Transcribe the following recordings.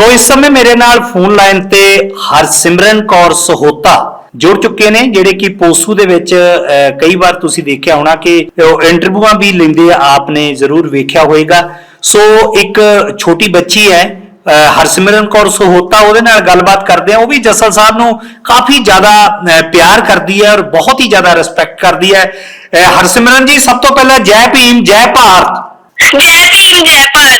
ਸੋ ਇਸ ਸਮੇਂ ਮੇਰੇ ਨਾਲ ਫੋਨ ਲਾਈਨ ਤੇ ਹਰਸਿਮਰਨ ਕੌਰ ਸਹੋਤਾ ਜੁੜ ਚੁੱਕੇ ਨੇ, ਜਿਹੜੇ ਕਿ ਪੋਸੂ ਦੇ ਵਿੱਚ ਕਈ ਵਾਰ ਤੁਸੀਂ ਦੇਖਿਆ ਹੋਣਾ ਕਿ ਉਹ ਇੰਟਰਵਿਊਆਂ ਵੀ ਲੈਂਦੇ ਆ ਆਪਨੇ ਜ਼ਰੂਰ ਵੇਖਿਆ ਹੋਵੇਗਾ ਸੋ ਇੱਕ ਛੋਟੀ ਬੱਚੀ ਹੈ ਹਰਸਿਮਰਨ ਕੌਰ ਸਹੋਤਾ, ਉਹਦੇ ਨਾਲ ਗੱਲਬਾਤ ਕਰਦੇ ਆ। ਉਹ ਵੀ ਜਸਲ ਸਾਹਿਬ ਨੂੰ ਕਾਫੀ ਜ਼ਿਆਦਾ ਪਿਆਰ ਕਰਦੀ ਹੈ ਔਰ ਬਹੁਤ ਹੀ ਜ਼ਿਆਦਾ ਰਿਸਪੈਕਟ ਕਰਦੀ ਹੈ। ਹਰਸਿਮਰਨ ਜੀ, ਸਭ ਤੋਂ ਪਹਿਲਾਂ ਜੈ ਭੀਮ, ਜੈ ਭਾਰਤ। ਜੈ ਭੀਮ, ਜੈ ਭਾਰਤ।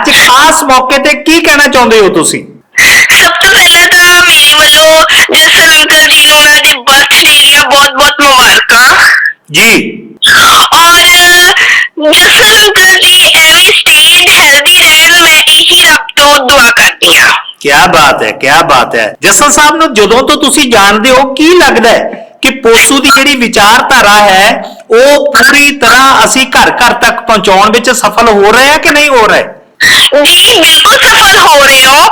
ਅੱਜ ਖਾਸ ਮੌਕੇ ਤੇ ਕੀ ਕਹਿਣਾ ਚਾਹੁੰਦੇ ਹੋ ਤੁਸੀਂ? ਸਭ ਤੋਂ ਪਹਿਲਾਂ ਤਾਂ ਮੇਰੇ ਵੱਲੋਂ ਜਸਨ ਅੰਕਲ ਜੀ ਨੂੰ ਉਹਨਾਂ ਦੀ ਬਰਥਡੇ ਦੀਆਂ ਬਹੁਤ-ਬਹੁਤ ਮੁਬਾਰਕਾਂ। ਜੀ। ਔਰ ਜਸਨ ਅੰਕਲ ਜੀ ਐਵੇਂ ਸਟੇਟ ਹੈਲਦੀ ਰਹਿਣ ਮੈਂ ਇਹੀ ਰੱਬ ਤੋਂ ਦੁਆ ਕਰਦੀ ਹਾਂ ਕਿਆ ਬਾਤ ਹੈ ਕਿਆ ਬਾਤ ਹੈ। ਜਸਲ ਸਾਹਿਬ ਨੂੰ ਜਦੋਂ ਤੋਂ ਤੁਸੀਂ ਜਾਣਦੇ ਹੋ ਕੀ ਲੱਗਦਾ ਹੈ ਕਿ ਪੋਸੂ ਦੀ ਜਿਹੜੀ ਵਿਚਾਰਧਾਰਾ ਹੈ ਉਹ ਪੂਰੀ ਤਰ੍ਹਾਂ ਅਸੀਂ ਘਰ ਘਰ ਤੱਕ ਪਹੁੰਚਾਉਣ ਵਿੱਚ ਸਫਲ ਹੋ ਰਹੇ ਹਾਂ ਕਿ ਨਹੀਂ ਹੋ ਰਹੇ ਜੀ ਬਿਲਕੁਲ ਸਫਲ ਹੋ ਰਹੇ ਹੋ।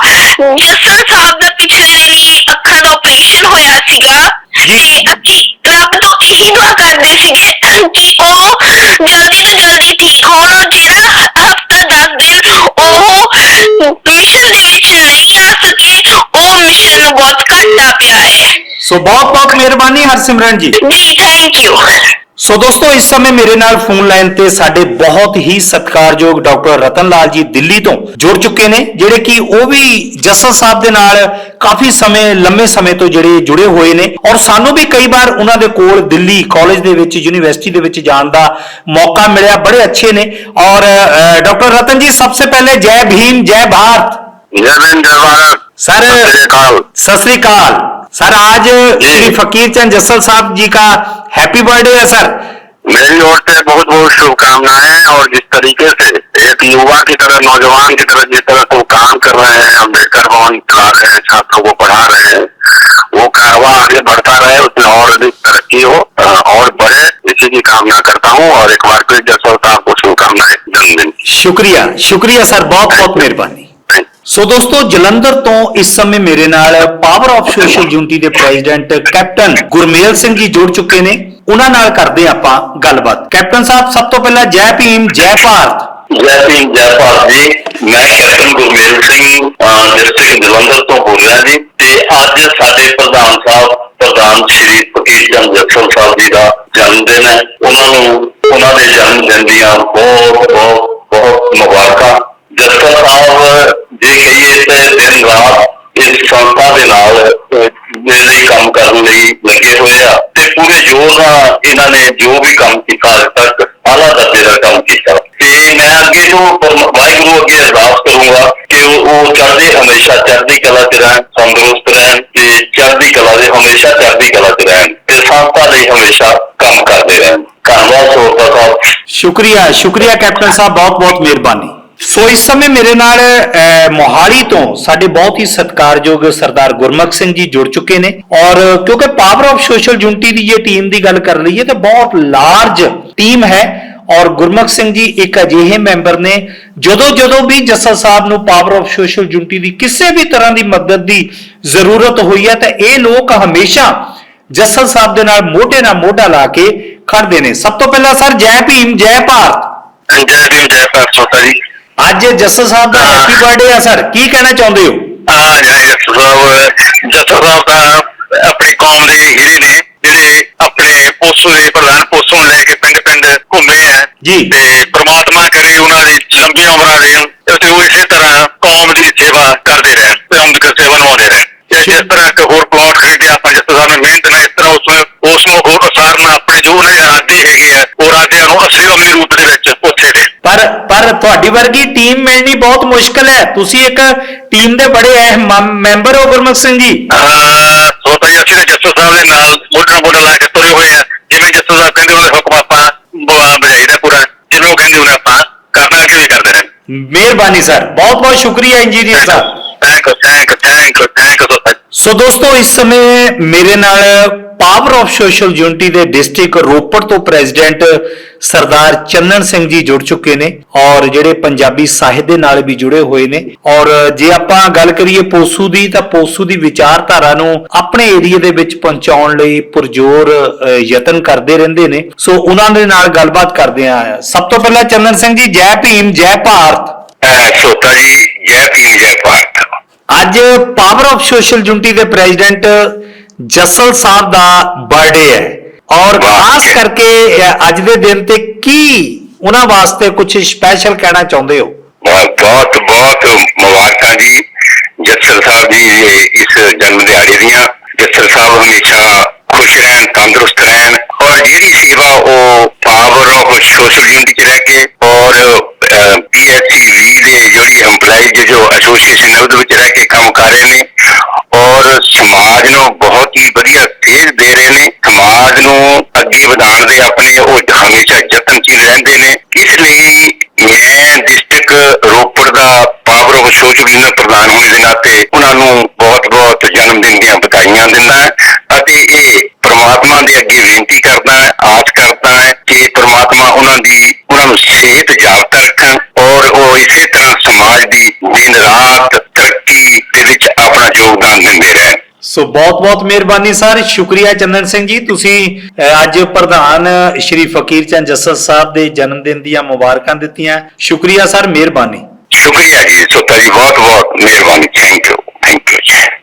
ਜਸਨ ਸਾਹਿਬ ਦਾ ਪਿਛਲੇ ਦਿਨੀ ਅੱਖਾਂ ਦਾ ਆਪਰੇਸ਼ਨ ਹੋਇਆ ਸੀਗਾ। ਤੇ ਅਸੀਂ ਰੱਬ ਤੋਂ ਇਹੀ ਦੁਆ ਕਰਦੇ ਸੀਗੇ ਕਿ ਉਹ ਜਲਦੀ ਤੋਂ ਜਲਦੀ ਠੀਕ ਹੋਣ ਔਰ ਜਿਹੜਾ ਹਫਤਾ 10 ਦਿਨ ਉਹ ਮਿਸ਼ਨ ਦੇ ਵਿੱਚ ਨਹੀਂ ਆ ਸਕੇ ਉਹ ਮਿਸ਼ਨ ਨੂੰ ਬਹੁਤ ਘਾਟਾ ਪਿਆ ਹੈ। ਸੋ ਬਹੁਤ ਬਹੁਤ ਮਿਹਰਬਾਨੀ ਹਰਸਿਮਰਨ ਜੀ। ਜੀ ਥੈਂਕ ਯੂ ਸੋ ਦੋਸਤੋ ਇਸ ਸਮੇਂ ਮੇਰੇ ਨਾਲ ਫੋਨ ਲਾਈਨ ਤੇ ਸਾਡੇ ਬਹੁਤ ਹੀ ਸਤਿਕਾਰਯੋਗ ਡਾਕਟਰ ਰਤਨ ਲਾਲ ਜੀ ਦਿੱਲੀ ਤੋਂ ਜੁੜ ਚੁੱਕੇ ਨੇ ਜਿਹੜੇ ਕਿ ਉਹ ਵੀ ਜਸਲ ਸਾਹਿਬ ਦੇ ਨਾਲ ਕਾਫੀ ਸਮੇਂ ਲੰਮੇ ਸਮੇਂ ਤੋਂ ਜਿਹੜੇ ਜੁੜੇ ਹੋਏ ਨੇ ਔਰ ਸਾਨੂੰ ਵੀ ਕਈ ਵਾਰ ਉਹਨਾਂ ਦੇ ਕੋਲ ਦਿੱਲੀ ਕਾਲਜ ਦੇ ਵਿੱਚ ਯੂਨੀਵਰਸਿਟੀ ਦੇ ਵਿੱਚ ਜਾਣ ਦਾ ਮੌਕਾ ਮਿਲਿਆ ਬੜੇ ਅੱਛੇ ਨੇ ਔਰ ਅ, ਡਾਕਟਰ ਰਤਨ ਜੀ ਸਭ ਤੋਂ ਪਹਿਲੇ ਜੈ ਭੀਮ ਜੈ ਭਾਰਤ जय भीम जय भारत सर सत श्री अकाल सत श्री अकाल सर आज श्री फकीर चंद जसल साहब जी का हैप्पी बर्थडे है सर मेरी ओर से बहुत बहुत शुभकामनाएं और जिस तरीके से एक युवा की तरह नौजवान की तरह जिस तरह से वो काम कर रहे हैं अम्बेडकर भवन चला रहे हैं छात्रों को पढ़ा रहे हैं वो कारवा आगे बढ़ता रहे उसमें और अधिक तरक्की हो अ, और बढ़े इसी की कामना करता हूँ और एक बार फिर जसवंत साहब को शुभकामनाएं जन्मदिन की। ਸ਼ੁਕਰੀਆ ਸ਼ੁਕਰੀਆ ਸਰ ਬਹੁਤ ਬਹੁਤ ਮਿਹਰਬਾਨੀ Thank you. ਸੋ ਦੋਸਤੋ ਜਲੰਧਰ ਤੋਂ ਇਸ ਸਮੇਂ ਮੇਰੇ ਨਾਲ ਪਾਵਰ ਆਫ ਸੋਸ਼ਲ ਯੂਨਿਟੀ ਦੇ ਪ੍ਰੈਜ਼ੀਡੈਂਟ ਕੈਪਟਨ ਗੁਰਮੇਲ ਸਿੰਘ ਜੀ ਜੁੜ ਚੁੱਕੇ ਨੇ ਉਹਨਾਂ ਨਾਲ ਕਰਦੇ ਆਪਾਂ ਗੱਲਬਾਤ। ਕੈਪਟਨ ਸਾਹਿਬ, ਸਭ ਤੋਂ ਪਹਿਲਾਂ ਜੈ ਭੀਮ, ਜੈ ਭਾਰਤ। ਜੈ ਭੀਮ, ਜੈ ਭਾਰਤ ਜੀ। ਮੈਂ ਕੈਪਟਨ ਗੁਰਮੇਲ ਸਿੰਘ ਡਿਸਟ੍ਰਿਕਟ ਜਲੰਧਰ ਤੋਂ ਬੋਲ ਰਿਹਾ ਜੀ ਤੇ ਅੱਜ ਸਾਡੇ ਪ੍ਰਧਾਨ ਸਾਹਿਬ, ਪ੍ਰਧਾਨ ਸ਼੍ਰੀ ਫਕੀਰ ਚੰਦ ਜੱਸਲ ਸਾਹਿਬ ਜੀ ਦਾ ਜਨਮ ਦਿਨ ਹੈ। ਉਹਨਾਂ ਨੂੰ, ਉਹਨਾਂ ਦੇ ਜਨਮ ਦਿਨ ਦੀਆਂ ਬਹੁਤ ਬਹੁਤ ਬਹੁਤ ਮੁਬਾਰਕਾਂ। ਜੱਸਲ ਸਾਹਿਬ ਜੇ, ਕਹੀਏ ਤੇ ਦਿਨ ਰਾਤ ਇਸ ਸੰਸਥਾ ਦੇ ਨਾਲ ਲਈ ਕੰਮ ਕਰਨ ਲਈ ਲੱਗੇ ਹੋਏ ਆ। ਤੇ ਪੂਰੇ ਜੋਰ ਨਾਲ ਇਹਨਾਂ ਨੇ ਜੋ ਵੀ ਕੰਮ ਕੀਤਾ, ਅੱਜ ਤੱਕ ਆਲਾ ਦਰਜੇ ਦਾ ਕੰਮ ਕੀਤਾ। ਤੇ ਮੈਂ ਅੱਗੇ ਤੋਂ ਵਾਹਿਗੁਰੂ ਅੱਗੇ ਅਰਦਾਸ ਕਰੂੰਗਾ ਕਿ ਉਹ ਉਹ ਚੜ੍ਹਦੇ ਹਮੇਸ਼ਾ ਚੜ੍ਹਦੀ ਕਲਾ 'ਚ ਰਹਿਣ, ਤੰਦਰੁਸਤ ਰਹਿਣ ਤੇ ਚੜ੍ਹਦੀ ਕਲਾ ਦੇ ਹਮੇਸ਼ਾ ਚੜ੍ਹਦੀ ਕਲਾ 'ਚ ਰਹਿਣ ਤੇ ਸੰਸਥਾ ਲਈ ਹਮੇਸ਼ਾ ਕੰਮ ਕਰਦੇ ਰਹਿਣ। ਧੰਨਵਾਦ ਸੋਤਾ ਸਾਹਿਬ। ਸ਼ੁਕਰੀਆ ਸ਼ੁਕਰੀਆ ਕੈਪਟਨ ਸਾਹਿਬ ਬਹੁਤ ਬਹੁਤ ਮਿਹਰਬਾਨੀ। ਸੋ ਇਸ ਸਮੇਂ ਮੇਰੇ ਨਾਲ ਮੋਹਾਲੀ ਤੋਂ ਸਾਡੇ ਬਹੁਤ ਹੀ ਸਤਿਕਾਰਯੋਗ ਸਰਦਾਰ ਗੁਰਮੁਖ ਸਿੰਘ ਜੀ ਜੁੜ ਚੁੱਕੇ ਨੇ ਔਰ ਕਿਉਂਕਿ ਪਾਵਰ ਆਫ ਸੋਸ਼ਲ ਯੂਨਿਟੀ ਦੀ ਇਹ ਟੀਮ ਦੀ ਗੱਲ ਕਰ ਲਈਏ ਤਾਂ ਬਹੁਤ ਲਾਰਜ ਟੀਮ ਹੈ ਔਰ ਗੁਰਮੁਖ ਸਿੰਘ ਜੀ ਇੱਕ ਅਜਿਹੇ ਮੈਂਬਰ ਨੇ ਜਦੋਂ ਜਦੋਂ ਵੀ ਜੱਸਲ ਸਾਹਿਬ ਨੂੰ ਪਾਵਰ ਆਫ ਸੋਸ਼ਲ ਯੂਨਿਟੀ ਦੀ ਕਿਸੇ ਵੀ ਤਰ੍ਹਾਂ ਦੀ ਮਦਦ ਦੀ ਜ਼ਰੂਰਤ ਹੋਈ ਹੈ ਤਾਂ ਇਹ ਲੋਕ ਹਮੇਸ਼ਾ ਜੱਸਲ ਸਾਹਿਬ ਦੇ ਨਾਲ ਮੋਢੇ ਨਾਲ ਮੋਢਾ ਲਾ ਕੇ ਖੜਦੇ ਨੇ। ਸਭ ਤੋਂ ਪਹਿਲਾਂ ਸਰ, ਜੈ ਭੀਮ, ਜੈ ਭਾਰਤ। ਜੈ ਭੀਮ, ਜੈ ਭਾਰਤ ਸੋਤਾ ਜੀ। ਅੱਜ ਜੱਸਲ ਸਾਹਿਬ ਦਾ ਹੈਪੀ ਬਰਥਡੇ ਆ ਸਰ ਕੀ ਕਹਿਣਾ ਚਾਹੁੰਦੇ ਹੋ? ਆ ਜਿਹੜੇ ਸਾਹਿਬ ਜੱਸਾ ਸਾਹਿਬ ਦਾ ਆਪਣੀ ਕੌਮ ਦੇ ਹੀਰੇ ਨੇ ਜਿਹੜੇ ਆਪਣੇ ਪੋਸੂ ਦੇ ਪ੍ਰਧਾਨ ਪੋਸੂ ਨੂੰ ਲੈ ਕੇ ਪਿੰਡ ਪਿੰਡ ਘੁੰਮੇ ਆ। ਜੀ। ਤੇ ਪ੍ਰਮਾਤਮਾ ਕਰੇ ਉਹਨਾਂ ਦੀ ਲੰਬੀਆਂ ਉਮਰਾਂ ਦੇਣ ਤੇ ਉਹ ਇਸੇ ਤਰ੍ਹਾਂ ਕੌਮ ਦੀ ਸੇਵਾ ਕਰਦੇ ਰਹਿਣ ਤੇ ਹਮ ਦੀ ਸੇਵਾ ਨਿਭਾਉਂਦੇ ਰਹਿਣ। ਜਿਸ ਤਰ੍ਹਾਂ ਹੋਰ ਪਲਾਟ ਖਰੀਦੇ ਆਪਾਂ ਜਿਸ ਤਰ੍ਹਾਂ ਨੇ ਮਿਹਨਤ ਨਾਲ ਇਸ ਤਰ੍ਹਾਂ ਉਸ ਉਸ ਨੂੰ ਹੋਰ ਅਸਾਰਨਾ ਆਪਣੇ ਜੋ ਉਹਨਾਂ ਦੇ ਇਰਾਦੇ ਹੈਗੇ ਆ ਉਹ ਇਰਾਦਿਆਂ ਨੂੰ ਅਸਲੀ ਅਮਲੀ ਰੂਪ ਦੇ ਵਿੱਚ ਉੱਥੇ ਦੇ ਪਰ ਪਰ ਤੁਹਾਡੀ ਵਰਗੀ ਟੀਮ ਮਿਲਣੀ ਬਹੁਤ ਮੁਸ਼ਕਲ ਹੈ। ਤੁਸੀਂ ਇੱਕ ਟੀਮ ਦੇ ਬੜੇ ਅਹਿਮ ਮੈਂਬਰ ਹੋ ਗੁਰਮੁਖ ਸਿੰਘ ਜੀ। ਅਹ ਸੋਤਾ ਜੀ ਅਸੀਂ ਤਾਂ ਜੱਸੂ ਸਾਹਿਬ ਦੇ ਨਾਲ ਮੋਢੇ ਨਾਲ ਮੋਢਾ ਲਾ ਕੇ ਤੁਰੇ ਹੋਏ ਆ। ਜਿਵੇਂ ਜੱਸੂ ਸਾਹਿਬ ਕਹਿੰਦੇ ਉਹਦੇ ਹੁਕਮ ਆਪਾਂ ਬ- ਬਜਾਈਦਾ ਪੂਰਾ। ਜਿਵੇਂ ਉਹ ਕਹਿੰਦੇ ਉਹਨੇ ਆਪਾਂ ਕਰਨਾ ਕਿ ਵੀ ਕਰਦੇ ਰਹੇ ਮਿਹਰਬਾਨੀ ਸਰ। ਬਹੁਤ ਬਹੁਤ ਸ਼ੁਕਰੀਆ engineer sahib. Thank you thank you thank you so ਦੋਸਤੋ ਇਸ ਸਮੇਂ ਮੇਰੇ ਨਾਲ ਪਾਵਰ ਆਫ ਸੋਸ਼ਲ ਯੂਨਿਟੀ ਦੇ ਡਿਸਟ੍ਰਿਕਟ ਰੋਪੜ ਤੋਂ ਪ੍ਰੈਜ਼ੀਡੈਂਟ ਸਰਦਾਰ ਚੰਨਨ ਸਿੰਘ ਜੀ ਜੁੜ ਚੁੱਕੇ ਨੇ ਔਰ ਜਿਹੜੇ ਪੰਜਾਬੀ ਸਾਹਿਤ ਦੇ ਨਾਲ ਵੀ ਜੁੜੇ ਹੋਏ ਨੇ ਔਰ ਜੇ ਆਪਾਂ ਗੱਲ ਕਰੀਏ ਪੋਸੂ ਦੀ ਤਾਂ ਪੋਸੂ ਦੀ ਵਿਚਾਰਧਾਰਾ ਨੂੰ ਆਪਣੇ ਏਰੀਆ ਦੇ ਵਿੱਚ ਪਹੁੰਚਾਉਣ ਲਈ ਪੁਰਜੋਰ ਯਤਨ ਕਰਦੇ ਰਹਿੰਦੇ ਨੇ। ਸੋ ਉਹਨਾਂ ਦੇ ਨਾਲ ਗੱਲਬਾਤ ਕਰਦੇ ਆ ਸਭ ਤੋਂ ਪਹਿਲਾਂ ਚੰਨਨ ਸਿੰਘ ਜੀ ਜੈ ਭੀਮ ਜੈ ਭਾਰਤ। ਸੋਤਾ ਜੀ ਜੈ ਭੀਮ ਜੈ ਭਾਰਤ। ਅੱਜ ਪਾਵਰ ਆਫ ਸੋਸ਼ਲ ਯੂਨਿਟੀ ਦੇ ਪ੍ਰੈਜ਼ੀਡੈਂਟ ਜਸਲ ਸਾਹਿਬ ਦਾ ਬਰਥਡੇ ਹੈ। ਔਰ। ਖਾਸ ਕਰਕੇ ਅੱਜ ਦੇ ਦਿਨ ਤੇ ਕੀ ਉਹਨਾਂ ਵਾਸਤੇ ਕੁਝ ਸਪੈਸ਼ਲ ਕਹਿਣਾ ਚਾਹੁੰਦੇ ਹੋ? ਬਹੁਤ ਬਹੁਤ ਮੁਬਾਰਕਾਂ ਜੀ ਜੱਸਲ ਸਾਹਿਬ ਇਹ ਇਸ ਜਨਮ ਦਿਹਾੜੇ ਦੀਆਂ। ਜੱਸਲ ਸਾਹਿਬ ਹਮੇਸ਼ਾ ਖੁਸ਼ ਰਹਿਣ ਤੰਦਰੁਸਤ ਰਹਿਣ। ਔਰ ਜਿਹੜੀ ਸੇਵਾ ਉਹ ਪਾਵਰ ਆਫ ਸੋਸ਼ਲ ਯੂਨਿਟੀ ਚ ਰਹਿ ਕੇ ਔਰ ਪੀਐਸਸੀ ਵੀ ਦੇ ਜਿਹੜੀ EMPLOYEES ਜੋ ਐਸੋਸੀਏਸ਼ਨ ਹੈ ਉਹਦੇ ਵਿੱਚ ਰਹਿ ਕੇ ਕੰਮ ਕਰ ਰਹੇ ਨੇ ਔਰ ਸਮਾਜ ਨੂੰ ਬਹੁਤ ਹੀ ਵਧੀਆ ਸੇਧ ਦੇ ਰਹੇ ਨੇ ਸਮਾਜ ਨੂੰ ਅੱਗੇ ਵਧਾਉਣ ਦੇ ਆਪਣੇ ਉਹ ਹਮੇਸ਼ਾ ਯਤਨਸ਼ੀਲ ਰਹਿੰਦੇ ਨੇ। ਇਸ ਲਈ ਮੈਂ ਡਿਸਟ੍ਰਿਕਟ ਰੋਪੜ ਦਾ ਪਾਵਰ ਆਫ ਸੋਸ਼ਲ ਯੂਨੀਅਨ ਪ੍ਰਧਾਨ ਹੋਣ ਦੇ ਨਾਤੇ ਉਹਨਾਂ ਨੂੰ ਬਹੁਤ-ਬਹੁਤ ਜਨਮ ਦਿਨ ਦੀਆਂ ਵਧਾਈਆਂ ਦਿੰਦਾ ਅਤੇ ਇਹ ਪ੍ਰਮਾਤਮਾ ਦੇ ਅੱਗੇ ਬੇਨਤੀ ਕਰਦਾ ਹੈ, ਆਸ ਕਰਦਾ ਹੈ ਕਿ ਪ੍ਰਮਾਤਮਾ ਉਹਨਾਂ ਦੀ, ਉਹਨਾਂ ਨੂੰ ਸਿਹਤ ਜਾਬਤ ਰੱਖਣ ਔਰ ਉਹ ਇਸੇ ਤਰ੍ਹਾਂ ਸਮਾਜ ਦੀ ਦਿਨ ਰਾਤ ਤਰੱਕੀ ਦੇ ਵਿੱਚ ਆਪਣਾ ਯੋਗਦਾਨ ਦਿੰਦੇ ਰਹਿਣ ਸੋ ਬਹੁਤ ਬਹੁਤ ਮਿਹਰਬਾਨੀ ਸਰ। ਸ਼ੁਕਰੀਆ ਚੰਦਨ ਸਿੰਘ ਜੀ। ਤੁਸੀਂ ਅੱਜ ਪ੍ਰਧਾਨ ਸ਼੍ਰੀ ਫਕੀਰ ਚੰਦ ਜੱਸਲ ਸਾਹਿਬ ਦੇ ਜਨਮ ਦਿਨ ਦੀਆਂ ਮੁਬਾਰਕਾਂ ਦਿੱਤੀਆਂ। ਸ਼ੁਕਰੀਆ ਸਰ, ਮਿਹਰਬਾਨੀ। ਸ਼ੁਕਰੀਆ ਜੀ ਸੋਤਾ ਜੀ, ਬਹੁਤ ਬਹੁਤ ਮਿਹਰਬਾਨੀ। Thank you thank you